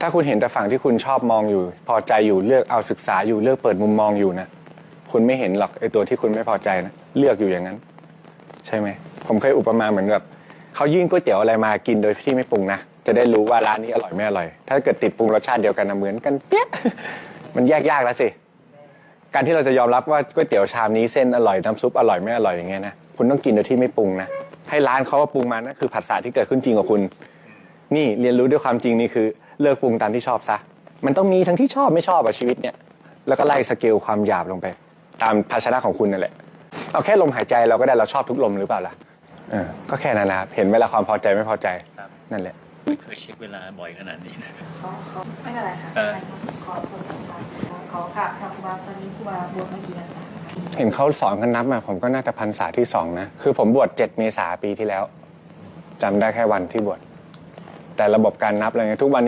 ถ้าคุณเห็นแต่ฝั่งที่คุณชอบมองอยู่ พอใจอยู่เลือกเอาศึกษาอยู่เลือกเปิดมุมมองอยู่นะคุณไม่เห็นหรอกไอตัวที่คุณไม่พอใจนะเลือกอยู่อย่างนั้น ใช่ไหมผมเคยอุปมาเหมือนกับเขายื่นก๋วยเตี๋ยวอะไรมากินโดยที่ไม่ปรุงนะจะได้รู้ว่าร้านนี้อร่อยไม่อร่อย ถ้าเกิดติดปรุงรสชาติเดียวกันนะเหมือนกันเปี้ยมันแยกยากแล้วสิการที่เราจะยอมรับว่าก๋วยเตี๋ยวชามนี้เส้นอร่อยน้ำซุปอร่อยไม่อร่อยอย่างเงี้ยนะคุณต้องกินโดยที่ไม่ปรุงนะให้ร้านเขาว่าปรุงมานั่นคือผัสสะที่เกิดขึ้นจริงกับคุณ นี่เรียนรู้ด้วยความจริงนี่คือ เลิกปรุงตามที่ชอบซะ มันต้องมีทั้งที่ชอบไม่ชอบอะชีวิตเนี่ย แล้วก็ไล่สเกลความหยาบลงไป ตามภาชนะของคุณนั่นแหละ เอาแค่ลมหายใจเราก็ได้เราชอบทุกลมหรือเปล่าล่ะเออก็แค่นั้นนะครับเห็นเวลาความพอใจไม่พอใจครับนั่นแหละไม่เคยเช็คเวลาบ่อยขนาดนี้นะขอขอไม่เป็นไรค่ะเออขอคนสำคัญขอกราบทางครูบาตอนนี้ครูบาบวชมากี่พรรษาคะเห็นเขาสอนกันนับมาผมก็น่าจะพรรษาที่สองนะ คือผมบวชเจ็ดเมษาปีที่แล้วจำได้แค่วันที่บวชแต่ระบบการนับอะไรเงี้ยทุกวัน